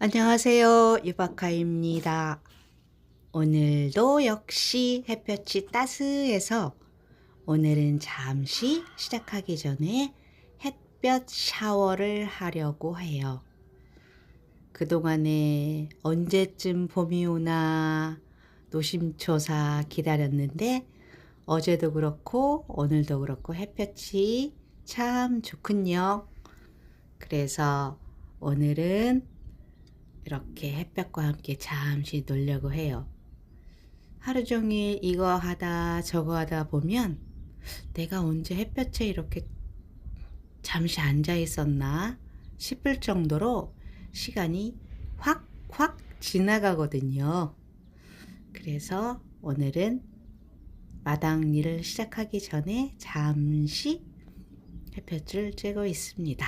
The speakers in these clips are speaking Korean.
안녕하세요. 유바카입니다. 오늘도 역시 햇볕이 따스해서 오늘은 잠시 시작하기 전에 햇볕 샤워를 하려고 해요. 그동안에 언제쯤 봄이 오나 노심초사 기다렸는데 어제도 그렇고 오늘도 그렇고 햇볕이 참 좋군요. 그래서 오늘은 이렇게 햇볕과 함께 잠시 놀려고 해요. 하루 종일 이거 하다 저거 하다 보면 내가 언제 햇볕에 이렇게 잠시 앉아 있었나 싶을 정도로 시간이 확, 확 지나가거든요. 그래서 오늘은 마당 일을 시작하기 전에 잠시 햇볕을 쬐고 있습니다.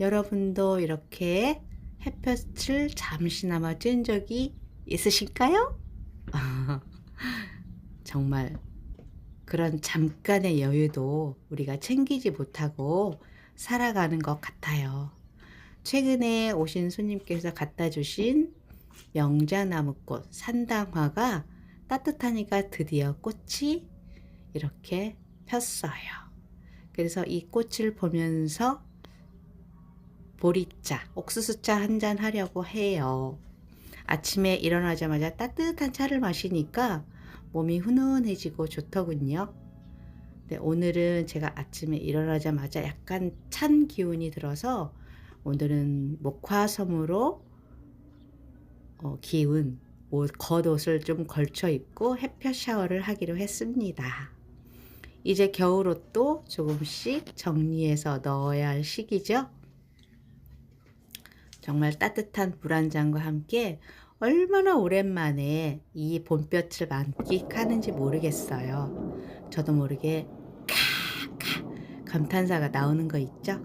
여러분도 이렇게 햇볕을 잠시나마 쬐은 적이 있으실까요? 정말 그런 잠깐의 여유도 우리가 챙기지 못하고 살아가는 것 같아요. 최근에 오신 손님께서 갖다 주신 명자나무꽃 산당화가 따뜻하니까 드디어 꽃이 이렇게 폈어요. 그래서 이 꽃을 보면서 보리차, 옥수수차 한 잔 하려고 해요. 아침에 일어나자마자 따뜻한 차를 마시니까 몸이 훈훈해지고 좋더군요. 네, 오늘은 제가 아침에 일어나자마자 약간 찬 기운이 들어서 오늘은 목화섬으로 어, 기운 옷, 겉옷을 좀 걸쳐 입고 햇볕 샤워를 하기로 했습니다. 이제 겨울 옷도 조금씩 정리해서 넣어야 할 시기죠. 정말 따뜻한 물 한 잔과 함께 얼마나 오랜만에 이 봄볕을 만끽하는지 모르겠어요. 저도 모르게 카카 감탄사가 나오는 거 있죠?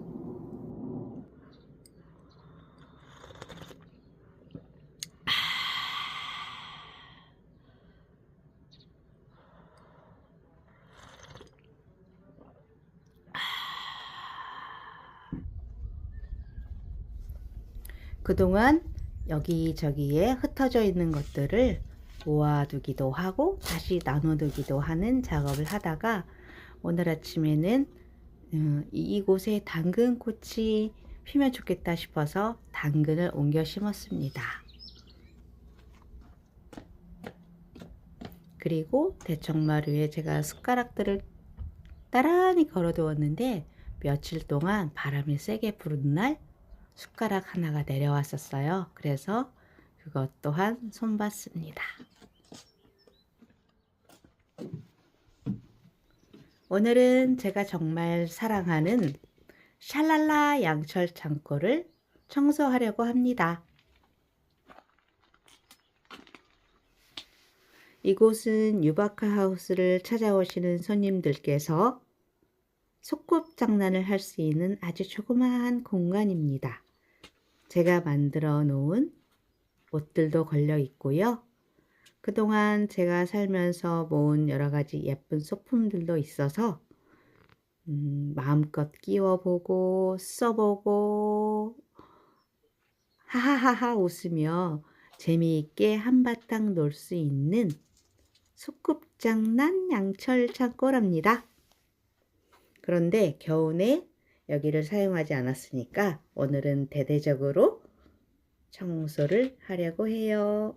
그동안 여기저기에 흩어져 있는 것들을 모아두기도 하고 다시 나눠두기도 하는 작업을 하다가 오늘 아침에는 음, 이곳에 당근 꽃이 피면 좋겠다 싶어서 당근을 옮겨 심었습니다. 그리고 대청마루에 제가 숟가락들을 따라니 걸어두었는데 며칠 동안 바람이 세게 부는 날 숟가락 하나가 내려왔었어요. 그래서 그것 또한 손봤습니다. 오늘은 제가 정말 사랑하는 샬랄라 양철 창고를 청소하려고 합니다. 이곳은 유바카 하우스를 찾아오시는 손님들께서 소꿉 장난을 할 수 있는 아주 조그마한 공간입니다. 제가 만들어 놓은 옷들도 걸려 있고요. 그동안 제가 살면서 모은 여러 가지 예쁜 소품들도 있어서 음, 마음껏 끼워보고 써보고 하하하하 웃으며 재미있게 한바탕 놀 수 있는 소꿉장난 양철 창고랍니다. 그런데 겨우내 여기를 사용하지 않았으니까 오늘은 대대적으로 청소를 하려고 해요.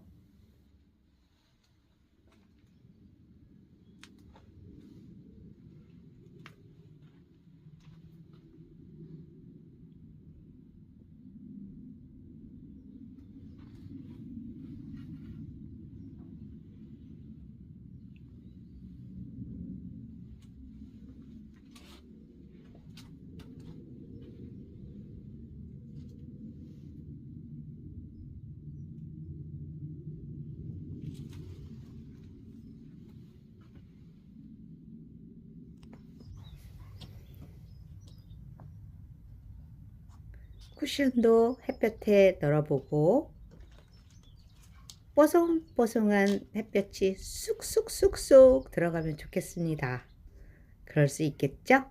쿠션도 햇볕에 널어보고 뽀송뽀송한 햇볕이 쑥쑥쑥쑥 들어가면 좋겠습니다. 그럴 수 있겠죠?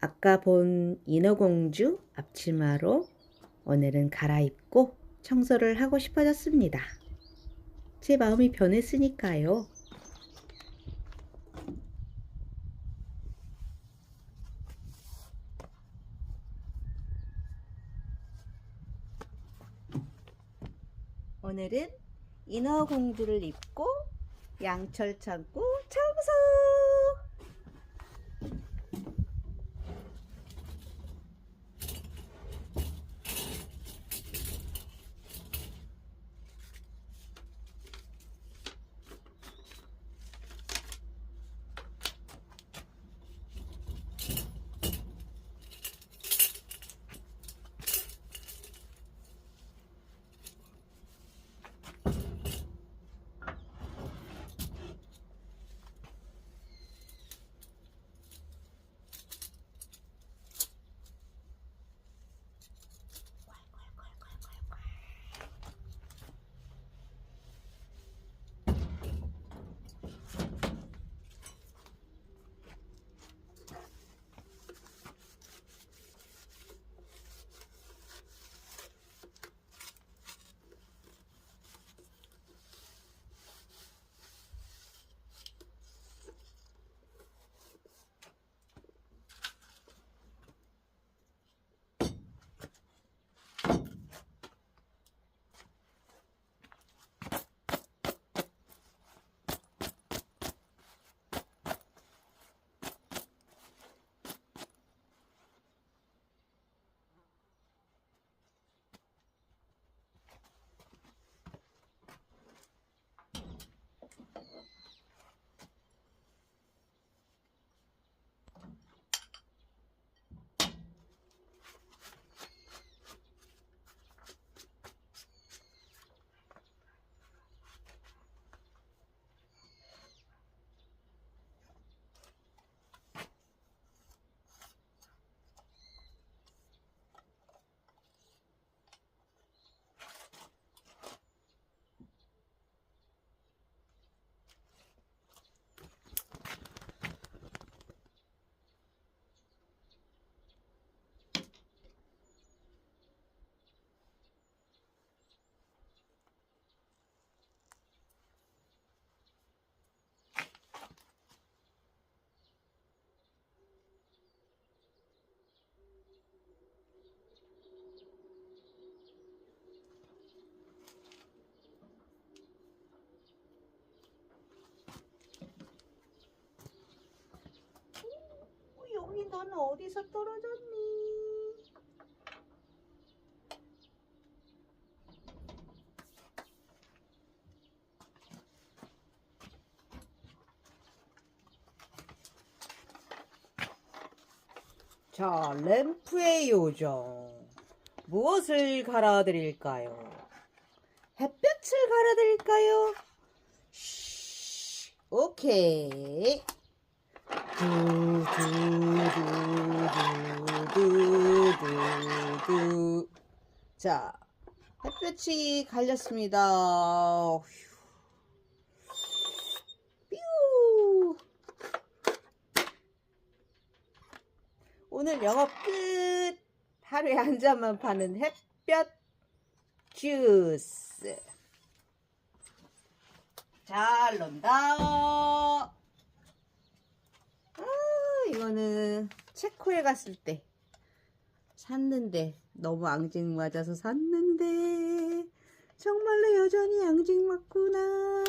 아까 본 인어공주 앞치마로 오늘은 갈아입고 청소를 하고 싶어졌습니다. 제 마음이 변했으니까요. 오늘은 인어공주를 입고 양철 찾고 청소! 어디서 떨어졌니? 자, 램프의 요정. 무엇을 갈아드릴까요? 햇볕을 갈아드릴까요? 쉬, 오케이. 두두두두두두두. 자, 햇볕이 갈렸습니다. 휴. 뾰. 오늘 영업 끝. 하루에 한 잔만 파는 햇볕 주스. 잘 논다. 아, 이거는 체코에 갔을 때 샀는데 너무 앙증 맞아서 샀는데 정말로 여전히 앙증 맞구나.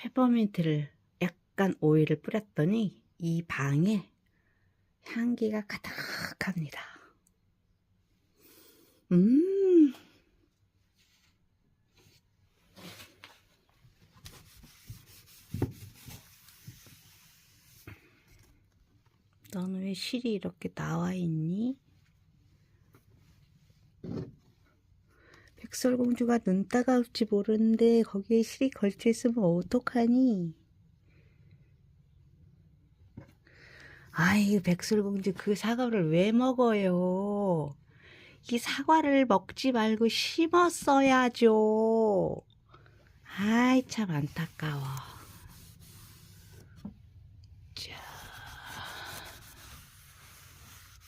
페퍼민트를 약간 오일을 뿌렸더니 이 방에 향기가 가득합니다. 음. 너는 왜 실이 이렇게 나와 있니? 백설공주가 눈 따가울지 모르는데 거기에 실이 걸쳐 있으면 어떡하니? 아이, 백설공주 그 사과를 왜 먹어요? 이 사과를 먹지 말고 심었어야죠. 아이, 참 안타까워. 자,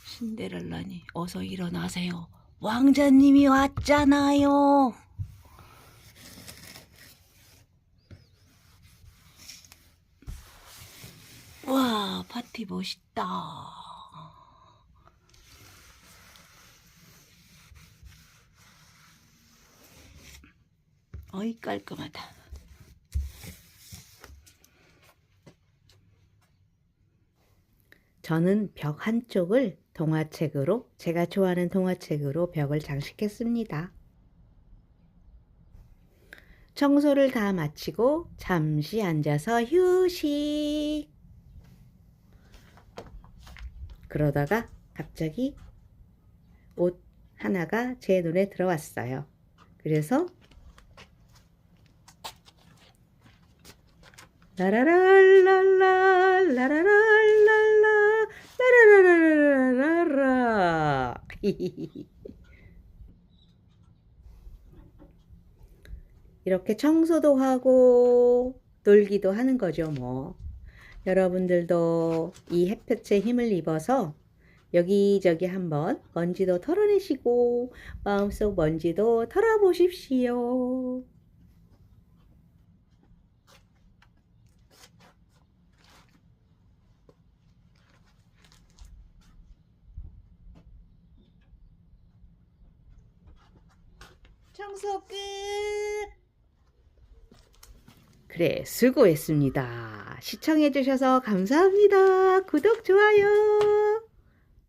신데렐라니, 어서 일어나세요. 왕자님이 왔잖아요. 와, 파티 멋있다. 어이, 깔끔하다. 저는 벽 한쪽을 동화책으로, 제가 좋아하는 동화책으로 벽을 장식했습니다. 청소를 다 마치고 잠시 앉아서 휴식. 그러다가 갑자기 옷 하나가 제 눈에 들어왔어요. 그래서 라라랄랄라 라라랄랄라 라라라라라라 이렇게 청소도 하고 놀기도 하는 거죠, 뭐. 여러분들도 이 햇볕에 힘을 입어서 여기저기 한번 먼지도 털어내시고 마음속 먼지도 털어보십시오. 청소 끝. 그래, 수고했습니다. 시청해주셔서 감사합니다. 구독, 좋아요.